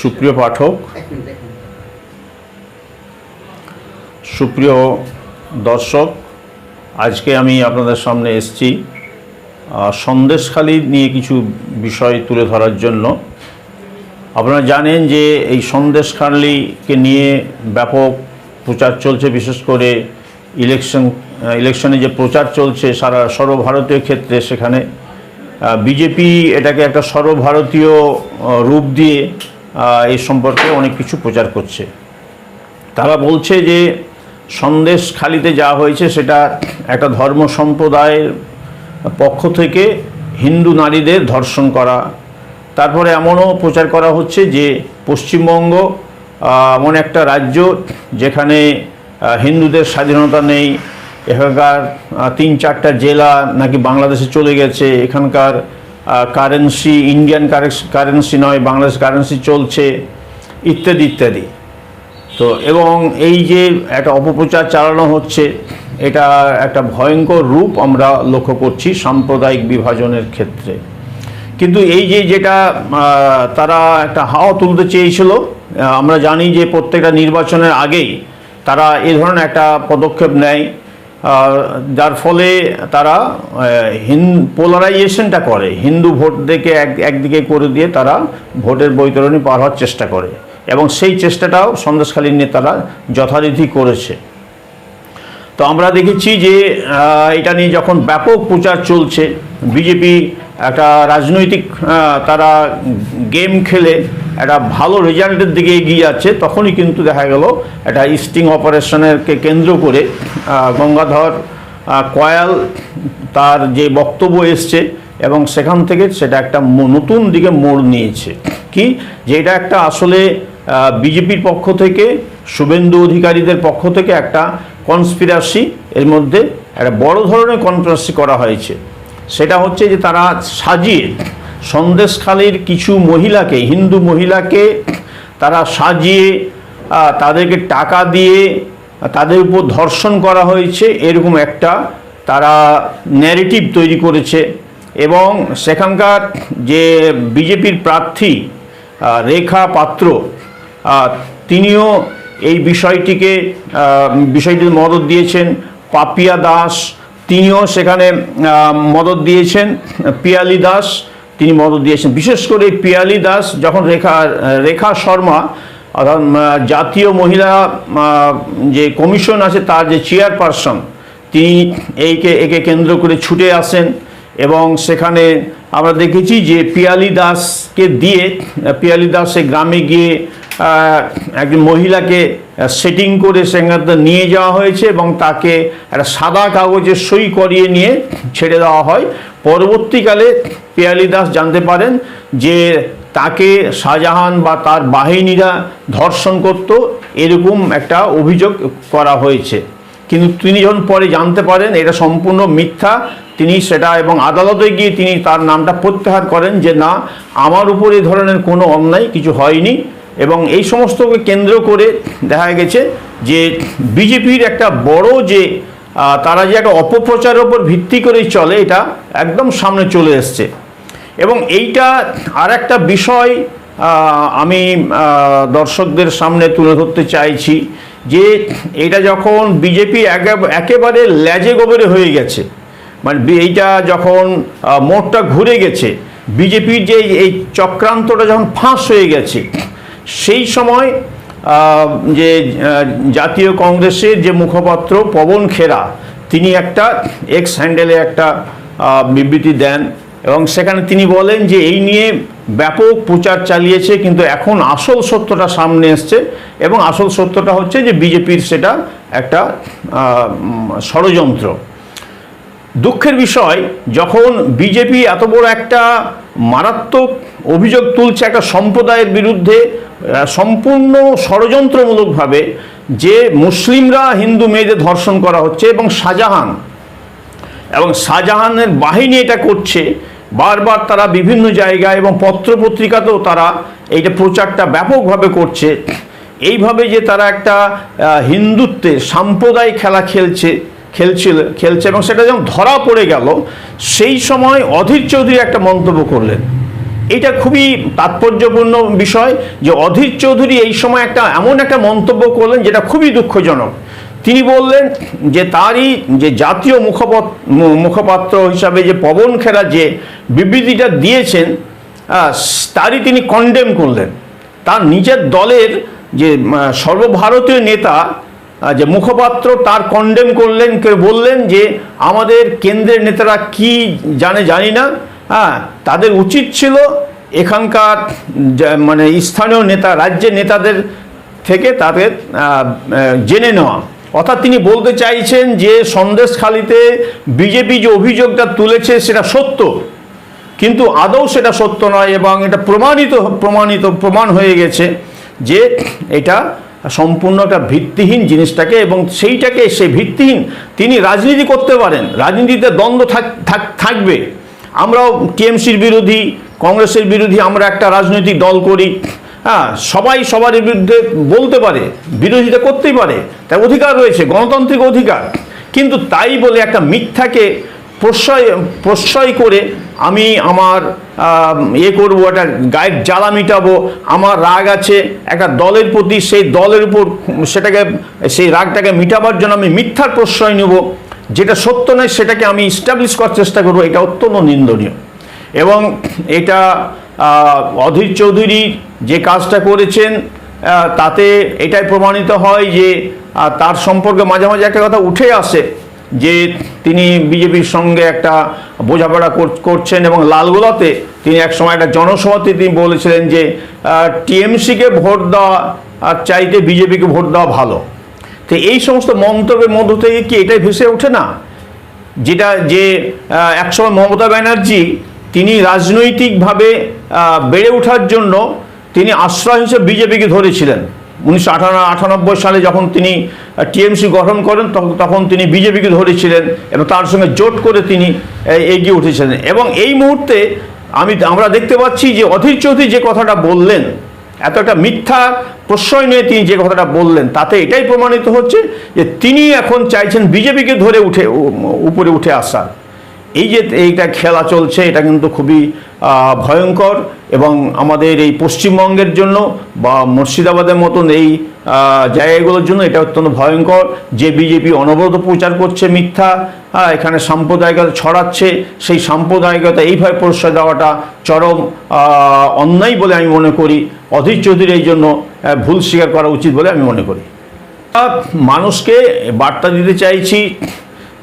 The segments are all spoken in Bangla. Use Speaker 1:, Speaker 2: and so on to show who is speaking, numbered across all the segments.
Speaker 1: সুপ্রিয় পাঠক সুপ্রিয় দর্শক আজকে আমি আপনাদের সামনে এসেছি সন্দেশখালি নিয়ে কিছু বিষয় তুলে ধরার জন্য। আপনারা জানেন যে এই সন্দেশখালিকে নিয়ে ব্যাপক প্রচার চলছে বিশেষ করে ইলেকশন ইলেকশনে যে প্রচার চলছে সারা সর্বভারতীয় ক্ষেত্রে সেখানে। বিজেপি এটাকে একটা সর্বভারতীয় রূপ দিয়ে এই সম্পর্কে অনেক কিছু প্রচার করছে। তারা বলছে যে সন্দেশ খালিতে যা হয়েছে সেটা একটা ধর্ম সম্প্রদায়ের পক্ষ থেকে হিন্দু নারীদের ধর্ষণ করা। তারপরে এমনও প্রচার করা হচ্ছে যে পশ্চিমবঙ্গ এমন একটা রাজ্য যেখানে হিন্দুদের স্বাধীনতা নেই। এখানকার তিন চারটা জেলা নাকি বাংলাদেশে চলে গেছে। এখানকার কারেন্সি ইন্ডিয়ান কারেন্সি নয়, বাংলাদেশ কারেন্সি চলছে, ইত্যাদি ইত্যাদি। তো এবং এই যে একটা অপপ্রচার চালানো হচ্ছে, এটা একটা ভয়ঙ্কর রূপ আমরা লক্ষ্য করছি সাম্প্রদায়িক বিভাজনের ক্ষেত্রে। কিন্তু এই যে যেটা তারা একটা হাওয়া তুলতে চেয়েছিল আমরা জানি যে প্রত্যেকটা নির্বাচনের আগেই তারা এ ধরনের একটা পদক্ষেপ নেয়। যার ফলে তারা হিন পোলারাইজেশনটা করে। হিন্দু ভোট দেখে এক, একদিকে করে দিয়ে তারা ভোটের বৈতরণী পার হওয়ার চেষ্টা করে। এবং সেই চেষ্টাটাও সন্দেশখালীর নেতারা যথারীতি করেছে। তো আমরা দেখেছি যে এটা নিয়ে যখন ব্যাপক প্রচার চলছে, বিজেপি একটা রাজনৈতিক তারা গেম খেলে একটা ভালো রেজাল্টের দিকে এগিয়ে যাচ্ছে, তখনই কিন্তু দেখা গেল একটা স্টিং অপারেশনেরকে কেন্দ্র করে গঙ্গাধর কয়াল তার যে বক্তব্য এসছে এবং সেখান থেকে সেটা একটা নতুন দিকে মোড় নিয়েছে। কি? যে এটা একটা আসলে বিজেপির পক্ষ থেকে, শুভেন্দু অধিকারীদের পক্ষ থেকে একটা কনস্পিরাসি এর মধ্যে একটা বড় ধরনের কনস্পিরাসি করা হয়েছে। সেটা হচ্ছে যে তারা সাজিয়ে সন্দেশখালীর কিছু মহিলাকে, হিন্দু মহিলাকে তারা সাজিয়ে তাদেরকে টাকা দিয়ে তাদের উপর ধর্ষণ করা হয়েছে, এরকম একটা তারা ন্যারেটিভ তৈরি করেছে। এবং সেখানকার যে বিজেপির প্রার্থী রেখা পাত্র তিনিও এই বিষয়টিকে বিষয়টির মদত দিয়েছেন। পাপিয়া দাস, তিনিও সেখানে মদত দিয়েছেন। পিয়ালি দাস তিনি মদত দিয়েছেন। বিশেষ করে পিয়ালি দাস, যখন রেখা রেখা শর্মা, অর্থাৎ জাতীয় মহিলা যে কমিশন আছে তার যে চেয়ারপারসন, তিনি এইকে একে কেন্দ্র করে ছুটে আসেন এবং সেখানে আমরা দেখেছি যে পিয়ালি দাসকে দিয়ে, পিয়ালি দাস সে গ্রামে গিয়ে একজন মহিলাকে সেটিং করে সেখানে নিয়ে যাওয়া হয়েছে এবং তাকে একটা সাদা কাগজে সই করিয়ে নিয়ে ছেড়ে দেওয়া হয়। পরবর্তীকালে পিয়ালি দাস জানতে পারেন যে তাকে শাহজাহান বা তার বাহিনীরা ধর্ষণ করত, এরকম একটা অভিযোগ করা হয়েছে। কিন্তু তিনি যখন পরে জানতে পারেন এটা সম্পূর্ণ মিথ্যা, তিনি সেটা এবং আদালতে গিয়ে তিনি তার নামটা প্রত্যাহার করেন যে, না, আমার উপর এই ধরনের কোনো অন্যায় কিছু হয়নি। এবং এই সমস্তকে কেন্দ্র করে দেখা গেছে যে বিজেপির একটা বড় যে তারা যে একটা অপপ্রচারের ওপর ভিত্তি করেই চলে, এটা একদম সামনে চলে এসছে। এবং এইটা আর একটা বিষয় আমি দর্শকদের সামনে তুলে ধরতে চাইছি যে এটা যখন বিজেপি একেবারে ল্যাজে গোবরে হয়ে গেছে মানে এইটা যখন মোড়টা ঘুরে গেছে, বিজেপির যে এই চক্রান্তটা যখন ফাঁস হয়ে গেছে সেই সময় যে জাতীয় কংগ্রেসের যে মুখপাত্র পবন খেরা, তিনি একটা এক্স হ্যান্ডেলে একটা বিবৃতি দেন এবং সেখানে তিনি বলেন যে এই নিয়ে ব্যাপক প্রচার চালিয়েছে, কিন্তু এখন আসল সত্যটা সামনে এসছে এবং আসল সত্যটা হচ্ছে যে বিজেপির সেটা একটা ষড়যন্ত্র। দুঃখের বিষয়, যখন বিজেপি এত বড় একটা মারাত্মক অভিযোগ তুলছে একটা সম্প্রদায়ের বিরুদ্ধে সম্পূর্ণ ষড়যন্ত্রমূলকভাবে যে মুসলিমরা হিন্দু মেয়েদের ধর্ষণ করা হচ্ছে এবং শাহজাহান, এবং শাহজাহানের বাহিনী এটা করছে, বারবার তারা বিভিন্ন জায়গায় এবং পত্রপত্রিকাতেও তারা এইটা প্রচারটা ব্যাপকভাবে করছে। এইভাবে যে তারা একটা হিন্দুত্বের সাম্প্রদায়িক খেলা খেলছে, খেলছিল, খেলছে এবং সেটা যখন ধরা পড়ে গেল, সেই সময় অধীর চৌধুরী একটা মন্তব্য করলেন। এটা খুবই তাৎপর্যপূর্ণ বিষয় যে অধীর চৌধুরী এই সময় একটা এমন একটা মন্তব্য করলেন যেটা খুবই দুঃখজনক। তিনি বললেন যে তারই যে জাতীয় মুখপত মুখপাত্র হিসাবে যে পবন খেরা যে বিবৃতিটা দিয়েছেন তারই তিনি কন্ডেম করলেন। তার নিজের দলের যে সর্বভারতীয় নেতা যে মুখপাত্র তার কন্ডেম করলেন বললেন যে আমাদের কেন্দ্রের নেতারা কি জানে জানি না। হ্যাঁ তাদের উচিত ছিল এখানকার মানে স্থানীয় নেতা, রাজ্যের নেতাদের থেকে তাদের জেনে নেওয়া। অর্থাৎ তিনি বলতে চাইছেন যে সন্দেশখালিতে বিজেপি যে অভিযোগটা তুলেছে সেটা সত্য। কিন্তু আদৌ সেটা সত্য নয় এবং এটা প্রমাণিত প্রমাণিত, প্রমাণ হয়ে গেছে যে এটা সম্পূর্ণ একটা ভিত্তিহীন জিনিসটাকে এবং সেইটাকে সে ভিত্তিহীন তিনি রাজনীতি করতে পারেন। রাজনীতিতে দ্বন্দ্ব থাক- থাক- থাকবে। আমরাও টিএমসির বিরোধী, কংগ্রেসের বিরোধী, আমরা একটা রাজনৈতিক দল করি। হ্যাঁ সবাই সবার বিরুদ্ধে বলতে পারে, বিরোধিতা করতেই পারে, তার অধিকার রয়েছে, গণতান্ত্রিক অধিকার। কিন্তু তাই বলে একটা মিথ্যাকে প্রশ্রয় প্রশ্রয় করে আমি আমার ইয়ে করব, একটা গায়ের জ্বালা মিটাবো, আমার রাগ আছে, একটা দলের প্রতি সেই দলের উপর সেটাকে, সেই রাগটাকে মিটাবার জন্য আমি মিথ্যার প্রশ্রয় নেব। যেটা সত্য নয়, সেটাকে আমি স্টাবলিশ করার চেষ্টা করব, এটা অত্যন্ত নিন্দনীয়। এবং এটা অধীর চৌধুরী যে কাজটা করেছেন তাতে এটাই প্রমাণিত হয় যে তার সম্পর্কে মাঝে মাঝে একটা কথা উঠে আসে যে তিনি বিজেপির সঙ্গে একটা বোঝাপড়া করছেন এবং লালগোলাতে তিনি এক সময় একটা জনসভাতে তিনি বলেছিলেন যে টিএমসিকে ভোট দেওয়া, আর চাইতে বিজেপিকে ভোট দেওয়া ভালো। তো এই সমস্ত মন্তব্যের মধ্য থেকে কি এটাই ভেসে ওঠে না? যেটা যে একসময় মমতা ব্যানার্জি তিনি রাজনৈতিকভাবে বেড়ে ওঠার জন্য তিনি আশ্রয় হিসেবে বিজেপিকে ধরেছিলেন। উনিশশো আটানব্বই সালে যখন তিনি টিএমসি গঠন করেন তখন- তখন তিনি বিজেপিকে ধরেছিলেন এবং তার সঙ্গে জোট করে তিনি এগিয়ে উঠেছিলেন। এবং এই মুহূর্তে আমি, আমরা দেখতে পাচ্ছি যে অধীর চৌধুরী যে কথাটা বললেন এত একটা মিথ্যা প্রশ্রয় নিয়ে তিনি যে কথাটা বললেন, তাতে এটাই প্রমাণিত হচ্ছে যে তিনি এখন চাইছেন বিজেপিকে ধরে উঠে উপরে উঠে আসার এই যে এইটা খেলা চলছে, এটা কিন্তু খুবই ভয়ঙ্কর এবং আমাদের এই পশ্চিমবঙ্গের জন্য বা মুর্শিদাবাদের মতন এই জায়গাগুলোর জন্য এটা অত্যন্ত ভয়ঙ্কর যে বিজেপি অনবরত প্রচার করছে মিথ্যা এখানে সাম্প্রদায়িকতা ছড়াচ্ছে, সেই সাম্প্রদায়িকতা এইভাবে প্রশ্রয় দেওয়াটা চরম অন্যায় বলে আমি মনে করি। অধীর চৌধুরী এই জন্য ভুল স্বীকার করা উচিত বলে আমি মনে করি। মানুষকে বার্তা দিতে চাইছি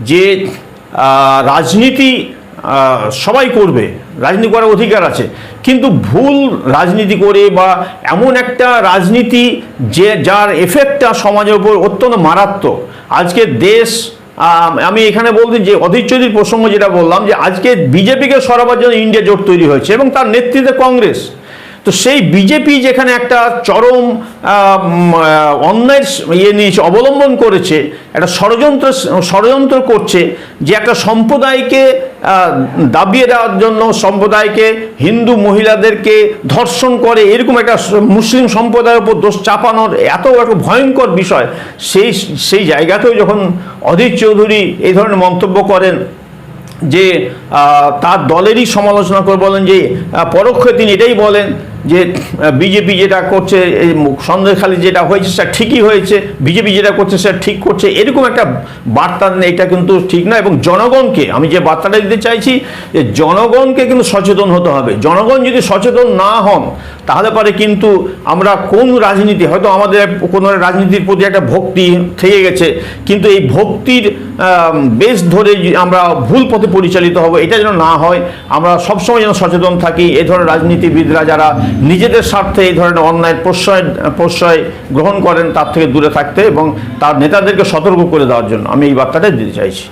Speaker 1: যে রাজনীতি সবাই করবে, রাজনীতি করার অধিকার আছে, কিন্তু ভুল রাজনীতি করে বা এমন একটা রাজনীতি যে, যার এফেক্টটা সমাজের উপর অত্যন্ত মারাত্মক। আজকে দেশ আমি এখানে বলতে যে, অধীর চৌধুরীর প্রসঙ্গ যেটা বললাম যে, আজকে বিজেপিকে সরাবার জন্য ইন্ডিয়া জোট তৈরি হয়েছে এবং তার নেতৃত্বে কংগ্রেস। তো সেই বিজেপি যেখানে একটা চরম অন্যায়ের ইয়ে নিয়ে অবলম্বন করেছে, একটা ষড়যন্ত্র ষড়যন্ত্র করছে যে একটা সম্প্রদায়কে দাবিয়ে দেওয়ার জন্য সম্প্রদায়কে, হিন্দু মহিলাদেরকে ধর্ষণ করে, এরকম একটা মুসলিম সম্প্রদায়ের উপর দোষ চাপানোর এত একটা ভয়ঙ্কর বিষয়, সেই সেই জায়গাতেও যখন অধীর চৌধুরী এই ধরনের মন্তব্য করেন যে তার দলেরই সমালোচনা করে বলেন যে পরোক্ষে তিনি এটাই বলেন। যে বিজেপি যেটা করছে, এই সন্দেশখালি যেটা হয়েছে সেটা ঠিকই হয়েছে, বিজেপি যেটা করছে সেটা ঠিক করছে, এরকম একটা বার্তা এটা কিন্তু ঠিক না এবং জনগণকে, আমি যে বার্তাটা দিতে চাইছি যে জনগণকে কিন্তু সচেতন হতে হবে। জনগণ যদি সচেতন না হন, তাহলে পরে কিন্তু আমরা কোন রাজনীতি, হয়তো আমাদের কোনো রাজনীতির প্রতি একটা ভক্তি থেকে গেছে, কিন্তু এই ভক্তির বেশ ধরে আমরা ভুল পথে পরিচালিত হব, এটা যেন না হয়, আমরা সবসময় যেন সচেতন থাকি, এ ধরনের রাজনীতিবিদরা যারা নিজেদের স্বার্থে এই ধরনের অন্যায় প্রশ্রয় প্রশ্রয় গ্রহণ করেন তার থেকে দূরে থাকতে এবং তার নেতাদেরকে সতর্ক করে দেওয়ার জন্য। আমি এই বার্তাটাই দিতে চাইছি।